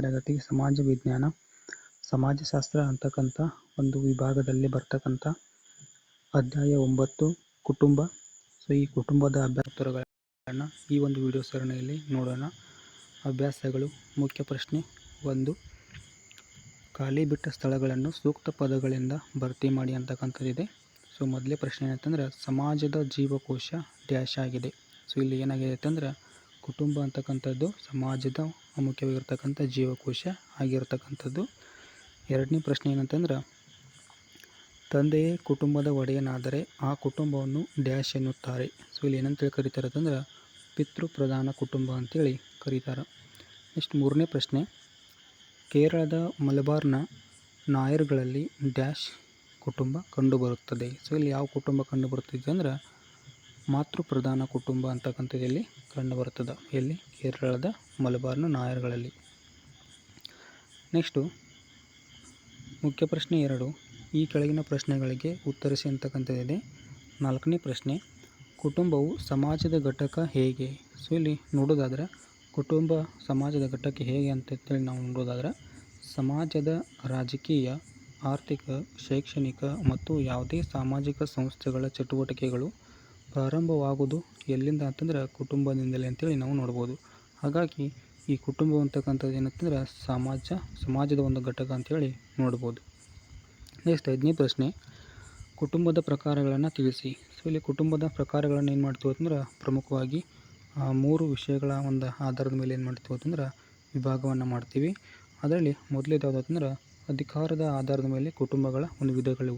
ತರಗತಿ ಸಮಾಜ ವಿಜ್ಞಾನ, ಸಮಾಜಶಾಸ್ತ್ರ ಅಂತಕ್ಕಂಥ ಒಂದು ವಿಭಾಗದಲ್ಲಿ ಬರ್ತಕ್ಕಂಥ ಅಧ್ಯಾಯ ಒಂಬತ್ತು, ಕುಟುಂಬ. ಸೊ ಈ ಕುಟುಂಬದ ಅಭ್ಯಾಸಗಳನ್ನು ಈ ಒಂದು ವಿಡಿಯೋ ಸರಣಿಯಲ್ಲಿ ನೋಡೋಣ. ಅಭ್ಯಾಸಗಳು, ಮುಖ್ಯ ಪ್ರಶ್ನೆ ಒಂದು. ಖಾಲಿ ಬಿಟ್ಟ ಸ್ಥಳಗಳನ್ನು ಸೂಕ್ತ ಪದಗಳಿಂದ ಭರ್ತಿ ಮಾಡಿ ಅಂತಕ್ಕಂಥದ್ದಿದೆ. ಸೊ ಮೊದಲೇ ಪ್ರಶ್ನೆ ಏನಂತಂದ್ರೆ, ಸಮಾಜದ ಜೀವಕೋಶ ಡ್ಯಾಶ್ ಆಗಿದೆ. ಸೊ ಇಲ್ಲಿ ಏನಾಗಿದೆ ಅಂತಂದ್ರೆ, ಕುಟುಂಬ ಅಂತಕ್ಕಂಥದ್ದು ಸಮಾಜದ ಮುಖ್ಯವಾಗಿರ್ತಕ್ಕಂಥ ಜೀವಕೋಶ ಆಗಿರ್ತಕ್ಕಂಥದ್ದು. ಎರಡನೇ ಪ್ರಶ್ನೆ ಏನಂತಂದ್ರೆ, ತಂದೆಯೇ ಕುಟುಂಬದ ಒಡೆಯನಾದರೆ ಆ ಕುಟುಂಬವನ್ನು ಡ್ಯಾಶ್ ಎನ್ನುತ್ತಾರೆ. ಸೊ ಇಲ್ಲಿ ಏನಂತೇಳಿ ಕರೀತಾರೆ ಅಂತಂದ್ರೆ, ಪಿತೃ ಪ್ರಧಾನ ಕುಟುಂಬ ಅಂತೇಳಿ ಕರೀತಾರೆ. ನೆಕ್ಸ್ಟ್ ಮೂರನೇ ಪ್ರಶ್ನೆ, ಕೇರಳದ ಮಲಬಾರ್ನ ನಾಯರ್ಗಳಲ್ಲಿ ಡ್ಯಾಶ್ ಕುಟುಂಬ ಕಂಡುಬರುತ್ತದೆ. ಸೊ ಇಲ್ಲಿ ಯಾವ ಕುಟುಂಬ ಕಂಡುಬರುತ್ತಿದೆ ಅಂದ್ರೆ ಮಾತೃ ಪ್ರಧಾನ ಕುಟುಂಬ ಅಂತಕ್ಕಂಥದ್ದು ಇಲ್ಲಿ ಕಂಡುಬರುತ್ತದೆ ಎಲ್ಲಿ? ಕೇರಳದ ಮಲಬಾರ್ನ ನಾಯರ್ಗಳಲ್ಲಿ. ನೆಕ್ಸ್ಟು, ಮುಖ್ಯ ಪ್ರಶ್ನೆ ಎರಡು. ಈ ಕೆಳಗಿನ ಪ್ರಶ್ನೆಗಳಿಗೆ ಉತ್ತರಿಸಿ ಅಂತಕ್ಕಂಥದ್ದಿದೆ ನಾಲ್ಕನೇ ಪ್ರಶ್ನೆ, ಕುಟುಂಬವು ಸಮಾಜದ ಘಟಕ ಹೇಗೆ? ಸೊ, ಇಲ್ಲಿ ನೋಡೋದಾದರೆ, ಕುಟುಂಬ ಸಮಾಜದ ಘಟಕ ಹೇಗೆ ಅಂತ ಹೇಳಿ ನಾವು ನೋಡೋದಾದರೆ, ಸಮಾಜದ ರಾಜಕೀಯ, ಆರ್ಥಿಕ, ಶೈಕ್ಷಣಿಕ ಮತ್ತು ಯಾವುದೇ ಸಾಮಾಜಿಕ ಸಂಸ್ಥೆಗಳ ಚಟುವಟಿಕೆಗಳು ಪ್ರಾರಂಭವಾಗುವುದು ಎಲ್ಲಿಂದ ಅಂತಂದ್ರೆ ಕುಟುಂಬದಿಂದಲೇ ಅಂತೇಳಿ ನಾವು ನೋಡ್ಬೋದು. ಹಾಗಾಗಿ ಈ ಕುಟುಂಬ ಅಂತಕ್ಕಂಥದ್ದು ಏನಂತಂದ್ರೆ ಸಮಾಜ, ಸಮಾಜದ ಒಂದು ಘಟಕ ಅಂತೇಳಿ ನೋಡ್ಬೋದು. ನೆಕ್ಸ್ಟ್ ಐದನೇ ಪ್ರಶ್ನೆ, ಕುಟುಂಬದ ಪ್ರಕಾರಗಳನ್ನು ತಿಳಿಸಿ. ಸೊ ಇಲ್ಲಿ ಕುಟುಂಬದ ಪ್ರಕಾರಗಳನ್ನು ಏನು ಮಾಡ್ತೀವಿ ಅಂತಂದ್ರೆ ಪ್ರಮುಖವಾಗಿ ಮೂರು ವಿಷಯಗಳ ಒಂದು ಆಧಾರದ ಮೇಲೆ ಏನು ಮಾಡ್ತೀವಿ ಅಂತಂದ್ರೆ ವಿಭಾಗವನ್ನು ಮಾಡ್ತೀವಿ. ಅದರಲ್ಲಿ ಮೊದಲೇದು ಯಾವುದು ಅಂತಂದ್ರೆ ಅಧಿಕಾರದ ಆಧಾರದ ಮೇಲೆ ಕುಟುಂಬಗಳ ಒಂದು ವಿಧಗಳು.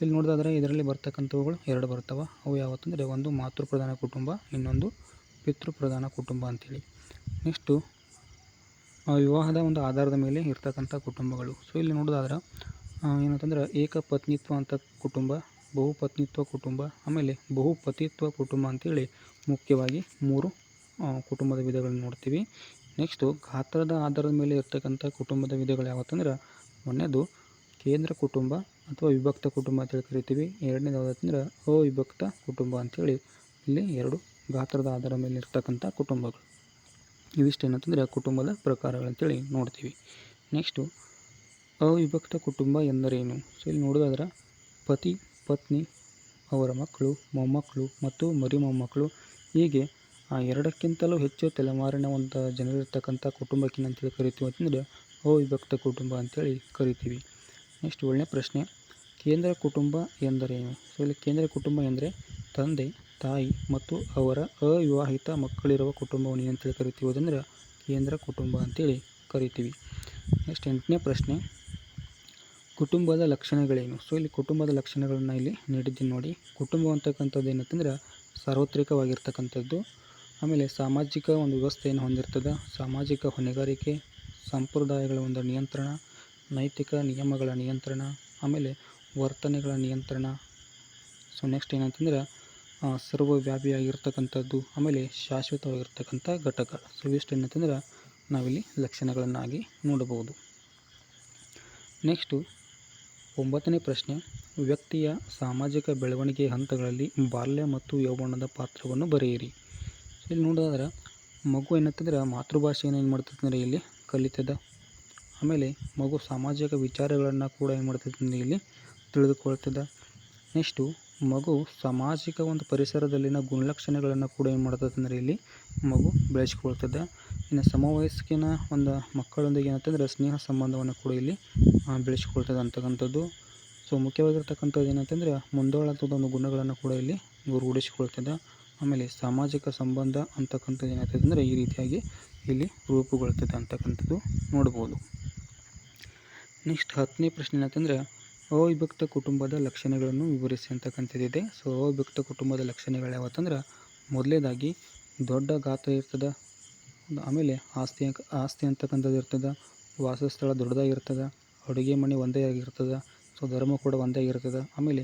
ಇಲ್ಲಿ ನೋಡೋದಾದರೆ ಇದರಲ್ಲಿ ಬರ್ತಕ್ಕಂಥವುಗಳು ಎರಡು ಬರ್ತವೆ. ಅವು ಯಾವತ್ತಂದರೆ ಒಂದು ಮಾತೃ ಪ್ರಧಾನ ಕುಟುಂಬ, ಇನ್ನೊಂದು ಪಿತೃ ಪ್ರಧಾನ ಕುಟುಂಬ ಅಂತೇಳಿ. ನೆಕ್ಸ್ಟು ವಿವಾಹದ ಒಂದು ಆಧಾರದ ಮೇಲೆ ಇರ್ತಕ್ಕಂಥ ಕುಟುಂಬಗಳು. ಸೊ ಇಲ್ಲಿ ನೋಡೋದಾದ್ರೆ ಏನಂತಂದ್ರೆ ಏಕಪತ್ನಿತ್ವ ಅಂತ ಕುಟುಂಬ, ಬಹುಪತ್ನಿತ್ವ ಕುಟುಂಬ, ಆಮೇಲೆ ಬಹುಪತಿತ್ವ ಕುಟುಂಬ ಅಂತೇಳಿ ಮುಖ್ಯವಾಗಿ ಮೂರು ಕುಟುಂಬದ ವಿಧಗಳನ್ನು ನೋಡ್ತೀವಿ. ನೆಕ್ಸ್ಟು ಗಾತ್ರದ ಆಧಾರದ ಮೇಲೆ ಇರ್ತಕ್ಕಂಥ ಕುಟುಂಬದ ವಿಧಗಳು ಯಾವತ್ತಂದ್ರೆ ಮೊನ್ನೆದು ಕೇಂದ್ರ ಕುಟುಂಬ ಅಥವಾ ವಿಭಕ್ತ ಕುಟುಂಬ ಅಂತೇಳಿ ಕರಿತೀವಿ. ಎರಡನೇದಾದಂದ್ರೆ ಅವಿಭಕ್ತ ಕುಟುಂಬ ಅಂಥೇಳಿ ಇಲ್ಲಿ ಎರಡು ಗಾತ್ರದ ಆಧಾರ ಮೇಲೆ ಇರ್ತಕ್ಕಂಥ ಕುಟುಂಬಗಳು. ಇವಿಷ್ಟು ಏನಂತಂದರೆ ಕುಟುಂಬದ ಪ್ರಕಾರಗಳಂತೇಳಿ ನೋಡ್ತೀವಿ. ನೆಕ್ಸ್ಟು ಅವಿಭಕ್ತ ಕುಟುಂಬ ಎಂದರೇನು? ಸೊ ಇಲ್ಲಿ ನೋಡೋದಾದ್ರೆ ಪತಿ, ಪತ್ನಿ, ಅವರ ಮಕ್ಕಳು, ಮೊಮ್ಮಕ್ಕಳು ಮತ್ತು ಮರಿ ಮೊಮ್ಮಕ್ಕಳು ಹೀಗೆ ಆ ಎರಡಕ್ಕಿಂತಲೂ ಹೆಚ್ಚು ತಲೆಮಾರಿನ ಒಂದು ಜನರಿರ್ತಕ್ಕಂಥ ಕುಟುಂಬಕ್ಕೆ ಅಂತೇಳಿ ಕರಿತೀವಿ ಅಂತಂದರೆ ಅವಿಭಕ್ತ ಕುಟುಂಬ ಅಂತೇಳಿ ಕರಿತೀವಿ. ನೆಕ್ಸ್ಟ್ ಏಳನೇ ಪ್ರಶ್ನೆ. ಕೇಂದ್ರ ಕುಟುಂಬ ಎಂದರೇನು? ಸೊ, ಇಲ್ಲಿ ಕೇಂದ್ರ ಕುಟುಂಬ ಎಂದರೆ ತಂದೆ, ತಾಯಿ ಮತ್ತು ಅವರ ಅವಿವಾಹಿತ ಮಕ್ಕಳಿರುವ ಕುಟುಂಬವನ್ನು ಏನಂತೇಳಿ ಕರಿತೀವಿ ಅದಂದ್ರೆ ಕೇಂದ್ರ ಕುಟುಂಬ ಅಂತೇಳಿ ಕರಿತೀವಿ. ನೆಕ್ಸ್ಟ್ ಎಂಟನೇ ಪ್ರಶ್ನೆ. ಕುಟುಂಬದ ಲಕ್ಷಣಗಳೇನು? ಸೊ, ಇಲ್ಲಿ ಕುಟುಂಬದ ಲಕ್ಷಣಗಳನ್ನು ಇಲ್ಲಿ ನೀಡಿದ್ದೀನಿ ನೋಡಿ. ಕುಟುಂಬ ಅಂತಕ್ಕಂಥದ್ದು ಏನಂತಂದ್ರೆ ಸಾರ್ವತ್ರಿಕವಾಗಿರ್ತಕ್ಕಂಥದ್ದು. ಆಮೇಲೆ ಸಾಮಾಜಿಕ ಒಂದು ವ್ಯವಸ್ಥೆಯನ್ನು ಹೊಂದಿರ್ತದೆ. ಸಾಮಾಜಿಕ ಹೊಣೆಗಾರಿಕೆ, ಸಂಪ್ರದಾಯಗಳ ಒಂದು ನಿಯಂತ್ರಣ ನೈತಿಕ ನಿಯಮಗಳ ನಿಯಂತ್ರಣ, ಆಮೇಲೆ ವರ್ತನೆಗಳ ನಿಯಂತ್ರಣ. ಸೊ ನೆಕ್ಸ್ಟ್ ಏನಂತಂದ್ರೆ ಸರ್ವವ್ಯಾಪಿಯಾಗಿರ್ತಕ್ಕಂಥದ್ದು, ಆಮೇಲೆ ಶಾಶ್ವತವಾಗಿರ್ತಕ್ಕಂಥ ಘಟಕ ಸೊ ಇಷ್ಟು ಏನಂತಂದ್ರೆ, ನಾವಿಲ್ಲಿ ಲಕ್ಷಣಗಳನ್ನಾಗಿ ನೋಡಬಹುದು. ನೆಕ್ಸ್ಟು ಒಂಬತ್ತನೇ ಪ್ರಶ್ನೆ, ವ್ಯಕ್ತಿಯ ಸಾಮಾಜಿಕ ಬೆಳವಣಿಗೆ ಹಂತಗಳಲ್ಲಿ ಬಾಲ್ಯ ಮತ್ತು ಯೌವನದ ಪಾತ್ರವನ್ನು ಬರೆಯಿರಿ. ಇಲ್ಲಿ ನೋಡೋದಾದ್ರೆ, ಮಗು ಏನಂತಂದ್ರೆ, ಮಾತೃಭಾಷೆಯನ್ನು ಏನು ಮಾಡ್ತದೆ ಇಲ್ಲಿ? ಕಲಿತದ. ಆಮೇಲೆ ಮಗು ಸಾಮಾಜಿಕ ವಿಚಾರಗಳನ್ನು ಕೂಡ ಏನು ಮಾಡ್ತದೆ ಇಲ್ಲಿ ತಿಳಿದುಕೊಳ್ತದೆ. ನೆಕ್ಸ್ಟು ಮಗು ಸಾಮಾಜಿಕ ಒಂದು ಪರಿಸರದಲ್ಲಿನ ಗುಣಲಕ್ಷಣಗಳನ್ನು ಕೂಡ ಏನು ಮಾಡ್ತದೆ ಅಂದರೆ ಇಲ್ಲಿ ಮಗು ಬೆಳೆಸ್ಕೊಳ್ತದೆ. ಇನ್ನು ಸಮವಯಸ್ಕಿನ ಒಂದು ಮಕ್ಕಳೊಂದಿಗೆ ಏನಂತಂದರೆ ಸ್ನೇಹ ಸಂಬಂಧವನ್ನು ಕೂಡ ಇಲ್ಲಿ ಬೆಳೆಸ್ಕೊಳ್ತದೆ ಅಂತಕ್ಕಂಥದ್ದು. ಸೊ ಮುಖ್ಯವಾಗಿರ್ತಕ್ಕಂಥದ್ದು ಏನಂತಂದರೆ ಮುಂದೋಳತ್ವದ ಒಂದು ಗುಣಗಳನ್ನು ಕೂಡ ಇಲ್ಲಿ ರೂಢಿಸಿಕೊಳ್ತದೆ. ಆಮೇಲೆ ಸಾಮಾಜಿಕ ಸಂಬಂಧ ಅಂತಕ್ಕಂಥದ್ದು ಏನಾಗ್ತದೆ ಅಂದರೆ ಈ ರೀತಿಯಾಗಿ ಇಲ್ಲಿ ರೂಪುಗೊಳ್ತದೆ ಅಂತಕ್ಕಂಥದ್ದು ನೋಡ್ಬೋದು. ನೆಕ್ಸ್ಟ್ ಹತ್ತನೇ ಪ್ರಶ್ನೆ ಏನಂತಂದರೆ, ಅವಿಭಕ್ತ ಕುಟುಂಬದ ಲಕ್ಷಣಗಳನ್ನು ವಿವರಿಸಿ ಅಂತಕ್ಕಂಥದ್ದಿದೆ ಸೊ ಅವಿಭಕ್ತ ಕುಟುಂಬದ ಲಕ್ಷಣಗಳು ಯಾವತ್ತಂದ್ರೆ, ಮೊದಲೇದಾಗಿ ದೊಡ್ಡ ಗಾತ್ರ ಇರ್ತದೆ, ಆಮೇಲೆ ಆಸ್ತಿ ಆಸ್ತಿ ಅಂತಕ್ಕಂಥದ್ದು ಇರ್ತದೆ, ವಾಸಸ್ಥಳ ದೊಡ್ಡದಾಗಿರ್ತದೆ ಅಡುಗೆ ಮನೆ ಒಂದೇ ಆಗಿರ್ತದೆ ಸೊ ಧರ್ಮ ಕೂಡ ಒಂದೇ ಆಗಿರ್ತದೆ. ಆಮೇಲೆ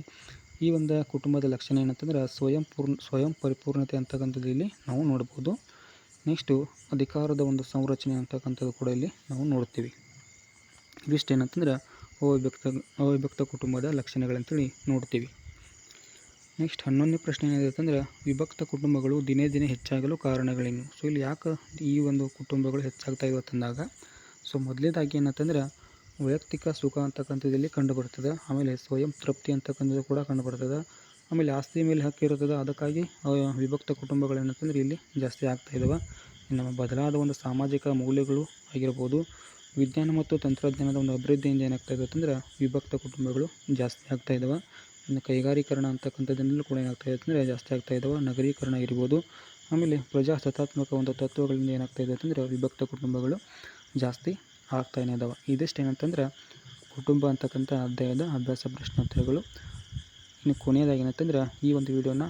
ಈ ಒಂದು ಕುಟುಂಬದ ಲಕ್ಷಣ ಏನಂತಂದ್ರೆ, ಸ್ವಯಂ ಪೂರ್ಣ, ಸ್ವಯಂ ಪರಿಪೂರ್ಣತೆ ಅಂತಕ್ಕಂಥದ್ದು ಇಲ್ಲಿ ನಾವು ನೋಡ್ಬೋದು. ನೆಕ್ಸ್ಟು ಅಧಿಕಾರದ ಒಂದು ಸಂರಚನೆ ಅಂತಕ್ಕಂಥದ್ದು ಕೂಡ ಇಲ್ಲಿ ನಾವು ನೋಡ್ತೀವಿ. ಇವಿಷ್ಟು ಏನಂತಂದ್ರೆ ಅವಿಭಕ್ತ ಅವಿಭಕ್ತ ಕುಟುಂಬದ ಲಕ್ಷಣಗಳಂತೇಳಿ ನೋಡ್ತೀವಿ. ನೆಕ್ಸ್ಟ್ ಹನ್ನೊಂದನೇ ಪ್ರಶ್ನೆ ಏನಿದೆ ಅಂತಂದ್ರೆ, ವಿಭಕ್ತ ಕುಟುಂಬಗಳು ದಿನೇ ದಿನೇ ಹೆಚ್ಚಾಗಲು ಕಾರಣಗಳೇನು? ಸೊ ಇಲ್ಲಿ ಯಾಕೆ ಈ ಒಂದು ಕುಟುಂಬಗಳು ಹೆಚ್ಚಾಗ್ತಾ ಇವೆ ಅಂತಂದಾಗ ಸೊ ಮೊದಲೇದಾಗಿ ಏನಂತಂದ್ರೆ, ವೈಯಕ್ತಿಕ ಸುಖ ಅಂತಕ್ಕಂಥದ್ದಲ್ಲಿ ಕಂಡು ಬರ್ತದೆ ಆಮೇಲೆ ಸ್ವಯಂ ತೃಪ್ತಿ ಅಂತಕ್ಕಂಥದ್ದು ಕೂಡ ಕಂಡು ಬರ್ತದೆ ಆಮೇಲೆ ಆಸ್ತಿ ಮೇಲೆ ಹಕ್ಕಿರುತ್ತದೆ ಅದಕ್ಕಾಗಿ ವಿಭಕ್ತ ಕುಟುಂಬಗಳು ಏನಂತಂದ್ರೆ ಇಲ್ಲಿ ಜಾಸ್ತಿ ಆಗ್ತಾ ಇದ್ದಾವೆ ನಮ್ಮ ಬದಲಾದ ಒಂದು ಸಾಮಾಜಿಕ ಮೌಲ್ಯಗಳು ಆಗಿರ್ಬೋದು ವಿಜ್ಞಾನ ಮತ್ತು ತಂತ್ರಜ್ಞಾನದ ಒಂದು ಅಭಿವೃದ್ಧಿಯಿಂದ ಏನಾಗ್ತಾ ಇದೆ ಅಂತಂದ್ರೆ ವಿಭಕ್ತ ಕುಟುಂಬಗಳು ಜಾಸ್ತಿ ಆಗ್ತಾ ಇದ್ದಾವೆ ಇನ್ನು ಕೈಗಾರೀಕರಣ ಅಂತಕ್ಕಂಥದ್ದರಲ್ಲೂ ಕೂಡ ಏನಾಗ್ತಾ ಇದೆ ಅಂತಂದರೆ ಜಾಸ್ತಿ ಆಗ್ತಾ ಇದ್ದಾವೆ ನಗರೀಕರಣ ಇರ್ಬೋದು ಆಮೇಲೆ ಪ್ರಜಾಸತ್ತಾತ್ಮಕ ಒಂದು ತತ್ವಗಳಿಂದ ಏನಾಗ್ತಾ ಇದೆ ಅಂತಂದರೆ ವಿಭಕ್ತ ಕುಟುಂಬಗಳು ಜಾಸ್ತಿ ಆಗ್ತಾನೇ ಇದ್ದಾವೆ ಇದಿಷ್ಟು ಏನಂತಂದ್ರೆ ಕುಟುಂಬ ಅಂತಕ್ಕಂಥ ಅಧ್ಯಾಯದ ಅಭ್ಯಾಸ ಪ್ರಶ್ನೋತ್ತರಗಳು. ಇನ್ನು ಕೊನೆಯದಾಗಿ ಏನಂತಂದ್ರೆ ಈ ಒಂದು ವಿಡಿಯೋನ